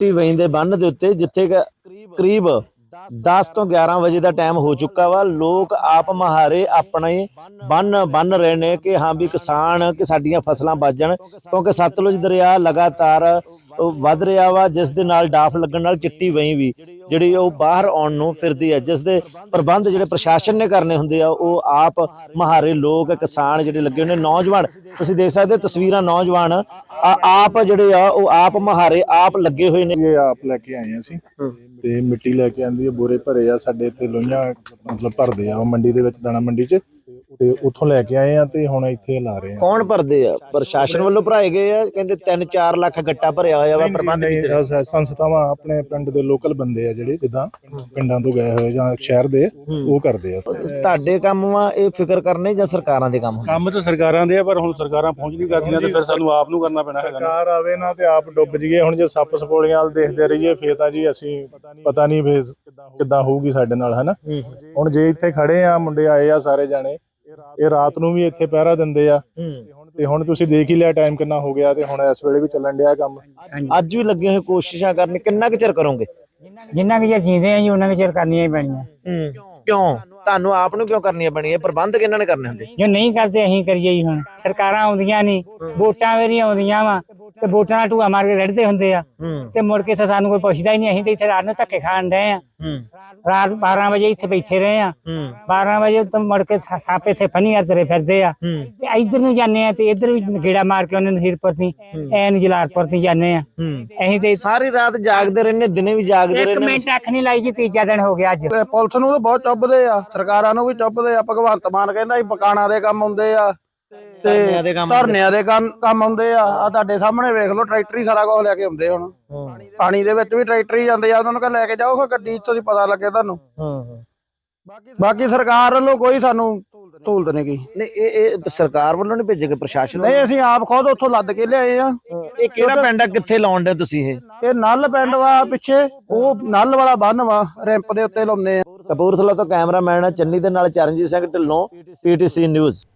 T ਵਹੀਂ ਦੇ ਬੰਨ ਦੇ ਉੱਤੇ ਜਿੱਥੇ ਕਰੀਬ 10 ਤੋਂ 11 ਵਜੇ ਦਾ ਟਾਈਮ ਹੋ ਚੁੱਕਾ ਵਾ। ਲੋਕ ਆਪ ਮਹਾਰੇ ਆਪਣੇ ਬੰਨ ਬੰਨ ਰਹੇ ਨੇ ਕਿ ਹਾਂ ਵੀ ਕਿਸਾਨ ਕਿ ਸਾਡੀਆਂ ਫਸਲਾਂ ਬਚਣ ਕਿਉਂਕਿ ਸਤਲੁਜ ਦਰਿਆ ਲਗਾਤਾਰ ਵੱਧ ਰਿਹਾ ਵਾ ਜਿਸ ਦੇ ਨਾਲ ਡਾਫ ਲੱਗਣ ਨਾਲ ਚਿੱਟੀ ਵਹੀਂ ਵੀ। ਜਿਹੜੀ ਉਹ ਬਾਹਰ ਆਉਣ ਨੂੰ ਫਿਰਦੀ ਹੈ, ਜਿਸ ਦੇ ਪ੍ਰਬੰਧ ਜਿਹੜੇ ਪ੍ਰਸ਼ਾਸਨ ਨੇ ਕਰਨੇ ਹੁੰਦੇ ਆ, ਉਹ ਆਪ ਮਹਾਰੇ ਲੋਕ, ਕਿਸਾਨ ਜਿਹੜੇ ਲੱਗੇ ਨੇ, ਨੌਜਵਾਨ। ਤੁਸੀਂ ਦੇਖ ਸਕਦੇ ਹੋ ਤਸਵੀਰਾਂ ਨੌਜਵਾਨ ਆਪ ਜਿਹੜੇ ਆ, ਉਹ ਆਪ ਮਹਾਰੇ ਆਪ ਲੱਗੇ ਹੋਏ ਨੇ। ਇਹ ਆਪ ਲੈ ਕੇ ਆਏ ਹਾਂ ਅਸੀਂ। ਤੇ ਮਿੱਟੀ ਲੈ ਕੇ ਆਂਦੀ ਹੈ, ਬੋਰੇ ਭਰੇ ਆ, ਸਾਡੇ ਇੱਥੇ ਲੋਹੀਆਂ ਮਤਲਬ ਭਰਦੇ ਆ, ਉਹ ਮੰਡੀ ਦੇ ਵਿੱਚ, ਦਾਣਾ ਮੰਡੀ 'ਚ। ਤੇ ਉੱਥੋਂ ਲੈ ਕੇ ਆਏ ਆ ਤੇ ਹੁਣ ਇੱਥੇ ਲਾ ਰਹੇ ਆ। ਕੌਣ ਭਰਦੇ ਆ? ਪ੍ਰਸ਼ਾਸਨ ਵੱਲੋਂ ਭਰਾਏ ਗਏ ਆ? ਕਹਿੰਦੇ 3-4 ਲੱਖ ਗੱਟਾ ਭਰਿਆ ਹੋਇਆ ਵਾ ਪ੍ਰਬੰਧ ਨਹੀਂ, ਕੀਤੇ ਅਸ- ਸੰਸਥਾਵਾਂ ਆਪਣੇ ਪਿੰਡ ਦੇ ਲੋਕਲ ਬੰਦੇ ਆ ਜਿਹੜੇ ਜਿੱਦਾਂ ਪਿੰਡਾਂ ਤੋਂ ਗਏ ਹੋਏ ਜਾਂ ਸ਼ਹਿਰ ਦੇ ਉਹ ਕਰਦੇ ਆ। ਤੁਹਾਡੇ ਕੰਮ ਵਾ ਇਹ ਫਿਕਰ ਕਰਨੇ ਜਾਂ ਸਰਕਾਰਾਂ ਦੇ ਕੰਮ ਹੁੰਦੇ? ਕੰਮ ਤਾਂ ਸਰਕਾਰਾਂ ਦੇ ਆ ਪਰ ਹੁਣ ਸਰਕਾਰਾਂ ਪਹੁੰਚ ਨਹੀਂ ਕਰਦੀਆਂ ਤੇ ਫਿਰ ਸਾਨੂੰ ਆਪ ਨੂੰ ਕਰਨਾ ਪੈਣਾ ਹੈਗਾ। ਸਰਕਾਰ ਆਵੇ ਨਾ ਤੇ ਆਪ ਡੁੱਬ ਜੀਏ ਹੁਣ ਜੇ ਸੱਪ ਸਪੋਲੀਆਂ ਵਾਲ ਦੇਖਦੇ ਰਹੀਏ ਫੇਰ ਤਾਂ ਜੀ ਅਸੀਂ ਪਤਾ ਨਹੀਂ ਫੇਰ ਕਿੱਦਾਂ ਹੋਊਗੀ। ਸਾਡੇ ਨਾਲ ਹਨਾ? ਹੁਣ ਜੇ ਇੱਥੇ ਖੜੇ ਆ ਮੁੰਡੇ ਆਏ ਆ ਸਾਰੇ ਜਾਣੇ ਇਹ ਰਾਤ ਨੂੰ ਵੀ ਇੱਥੇ ਪਹਿਰਾ ਦਿੰਦੇ ਆ। ਤੇ ਹੁਣ ਤੁਸੀਂ ਦੇਖ ਹੀ ਲਿਆ ਟਾਈਮ ਕਿੰਨਾ ਹੋ ਗਿਆ ਤੇ ਹੁਣ ਇਸ ਵੇਲੇ ਵੀ ਚੱਲਣ ਡਿਆ ਕੰਮ। ਅੱਜ ਵੀ ਲੱਗੇ ਹੋਏ ਕੋਸ਼ਿਸ਼ਾਂ ਕਰਨ ਕਿੰਨਾ ਕੁ ਚਿਰ ਕਰੋਗੇ? ਜਿੰਨਾ ਕਿ ਚਿਰ ਜੀਂਦੇ ਆ ਜੀ ਉਹਨਾਂ ਕਿ ਚਿਰ ਕਰਨੀਆਂ ਹੀ ਪੈਣੀਆਂ। ਕਿਉਂ? ਤੁਹਾਨੂੰ ਆਪ ਨੂੰ ਕਿਉਂ ਕਰਨੀਆਂ ਪੈਣੀਆਂ? ਪ੍ਰਬੰਧ ਕਿਹਨਾਂ ਨੇ ਕਰਨੇ ਹੁੰਦੇ? ਜੋ ਨਹੀਂ ਕਰਦੇ ਅਸੀਂ ਕਰੀਏ ਜੀ ਹੁਣ। ਸਰਕਾਰਾਂ ਆਉਂਦੀਆਂ ਨਹੀਂ। ਵੋਟਾਂ ਵੇਰੀ ਆਉਂਦੀਆਂ ਵਾ। ਤੇ ਵੋਟਾਂ ਦਾ ਢੂਆ ਮਾਰ ਕੇ ਰੜਦੇ ਹੁੰਦੇ ਆ। ਹੂੰ। ਤੇ ਮੁੜ ਕੇ ਤਾਂ ਸਾਨੂੰ ਕੋਈ ਪੁੱਛਦਾ ਹੀ ਨਹੀਂ ਅਸੀਂ ਤੇ ਇੱਥੇ ਰਾਤ ਨੂੰ ਧੱਕੇ ਖਾਣ ਡਏ ਆ। ਹੂੰ। ਰਾਤ 12 ਵਜੇ ਇੱਥੇ ਬੈਠੇ ਰਹੇ ਆ। ਹੂੰ। 12 ਵਜੇ ਤੋਂ ਮੁੜ ਕੇ ਸਾ- ਸਾਪੇ ਇੱਥੇ ਫਨੀਆਂ ਤੁਰੇ ਫਿਰਦੇ ਆ। ਹੂੰ। ਤੇ ਇੱਧਰ ਨੂੰ ਜਾਂਦੇ ਆ ਤੇ ਇੱਧਰ ਵੀ ਗੇੜਾ ਮਾਰ ਕੇ ਉਹਨੇ ਨਸੀਰਪੁਰ ਦੀ ਐ ਨੂੰ ਜਲਾਲਪੁਰ ਦੀ ਜਾਂਦੇ ਆ। ਹੂੰ। ਅਸੀਂ ਤੇ ਸਾਰੀ ਰਾਤ ਜਾਗਦੇ ਰਹਿੰਦੇ ਦਿਨੇ ਵੀ ਜਾਗਦੇ ਇੱਕ ਰਹਿੰਦੇ। ਮਿੰਟ ਅੱਖ ਨਹੀਂ ਲਾਈ ਜੀ ਤੀਜਾ ਦਿਨ ਹੋ ਗਿਆ ਅੱਜ। ਪੁਲਿਸ ਨੂੰ ਤਾਂ ਬਹੁਤ ਚੁੱਭਦੇ ਆ ਸਰਕਾਰਾਂ ਨੂੰ ਵੀ ਚੁੱਭਦੇ ਆ ਭਗਵੰਤ ਮਾਨ ਕਹਿੰਦਾ ਸੀ ਪਕਾਣਾ ਦੇ ਕੰਮ ਹੁੰਦੇ ਆ। ਧਰਨਿਆਂ ਦੇ ਕੰਮ ਧਰਨਿਆਂ ਦੇ ਕੰਮ ਕੰਮ ਹੁੰਦੇ ਆ। ਆ ਤੁਹਾਡੇ ਸਾਹਮਣੇ ਵੇਖ ਲਓ ਟਰੈਕਟਰ ਹੀ ਸਾਰਾ ਕੁਝ ਲੈ ਕੇ ਆਉਂਦੇ ਹੁਣ। ਪਾਣੀ ਦੇ ਵਿੱਚ ਵੀ ਟਰੈਕਟਰ ਹੀ ਜਾਂਦੇ ਆ ਉਹਨਾਂ ਨੂੰ ਕਹ ਲੈ ਕੇ ਜਾਓ ਗੱਡੀ ਇੱਥੋਂ ਦੀ ਪਤਾ ਲੱਗੇ ਤੁਹਾਨੂੰ। ਹਾਂ ਬਾਕੀ ਸਰਕਾਰ ਵੱਲੋਂ ਕੋਈ ਸਾਨੂੰ ਸਹੂਲਤ ਨਹੀਂ। ਗਈ। ਨਹੀਂ ਇਹ ਇਹ ਸਰਕਾਰ ਵੱਲੋਂ ਨਹੀਂ ਭੇਜੇ ਗਏ ਪ੍ਰਸ਼ਾਸਨ ਨਹੀਂ ਅਸੀਂ ਆਪ ਖੁਦ ਉੱਥੋਂ ਲੱਦ ਕੇ ਲਿਆਏ ਆ। ਇਹ ਕਿਹੜਾ ਪਿੰਡ ਆ ਕਿੱਥੇ ਲਾਉਣ ਦੇ ਤੁਸੀਂ ਇਹ? ਇਹ ਨਲ ਪਿੰਡ ਵਾ ਪਿੱਛੇ ਉਹ ਨਲ ਵਾਲਾ ਬੰਨ ਵਾ ਰੈਂਪ ਦੇ ਉੱਤੇ ਲਾਉਂਦੇ ਆ। ਕਪੂਰਥਲਾ ਤੋਂ ਕੈਮਰਾਮੈਨ ਚੰਨੀ ਦੇ ਨਾਲ ਚਰਨਜੀਤ ਸਿੰਘ ਢਿੱਲੋਂ ਪੀਟੀਸੀ ਨਿਊਜ਼।